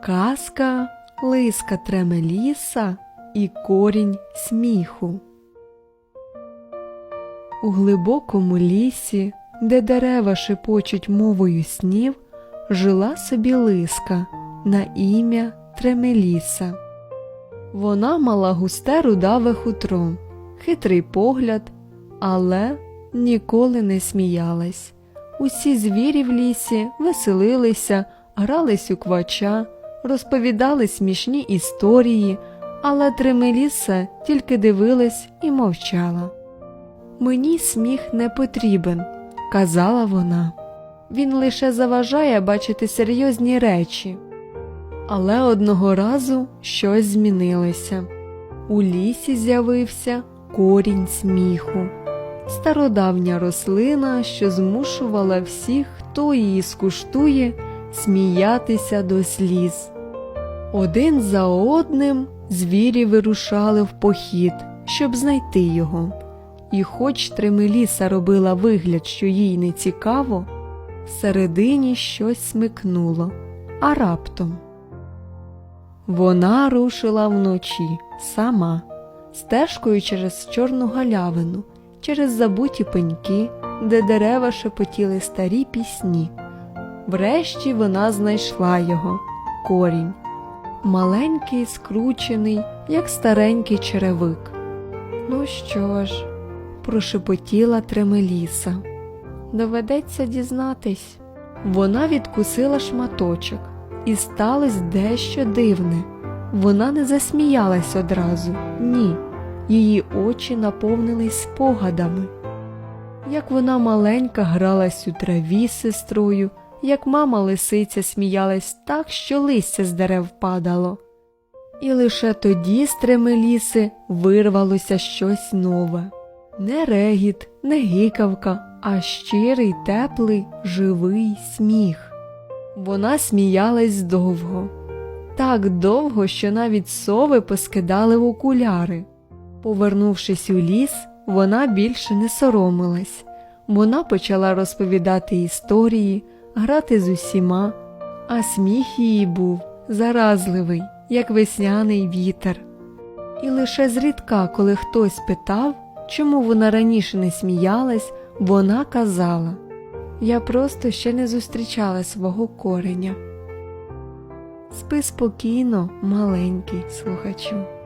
Казка Лиска Тремеліса і корінь сміху. У глибокому лісі, де дерева шепочуть мовою снів, жила собі лиска на ім'я Тремеліса. Вона мала густе рудаве хутро, хитрий погляд, але ніколи не сміялась. Усі звірі в лісі веселилися, грались у квача, розповідали смішні історії, але Тремеліса тільки дивилась і мовчала. Мені сміх не потрібен, казала вона. Він лише заважає бачити серйозні речі. Але одного разу щось змінилося. У лісі з'явився корінь сміху, стародавня рослина, що змушувала всіх, хто її скуштує, сміятися до сліз. Один за одним звірі вирушали в похід, щоб знайти його. І хоч Тремеліса робила вигляд, що їй не цікаво, всередині щось смикнуло, а раптом. Вона рушила вночі сама, стежкою через чорну галявину, через забуті пеньки, де дерева шепотіли старі пісні. Врешті вона знайшла його корінь, маленький, скручений, як старенький черевик. Ну що ж, прошепотіла Тремеліса. Доведеться дізнатись. Вона відкусила шматочок, і сталося дещо дивне. Вона не засміялась одразу, ні. Її очі наповнились спогадами. Як вона маленька гралась у траві з сестрою, як мама лисиця сміялась так, що листя з дерев падало. І лише тоді з Тремеліси вирвалося щось нове. Не регіт, не гикавка, а щирий, теплий, живий сміх. Вона сміялась довго, так довго, що навіть сови поскидали в окуляри. Повернувшись у ліс, вона більше не соромилась. Вона почала розповідати історії, грати з усіма, а сміх її був заразливий, як весняний вітер. І лише зрідка, коли хтось питав, чому вона раніше не сміялась, вона казала Я просто ще не зустрічала свого кореня. Спи спокійно, маленький слухачу.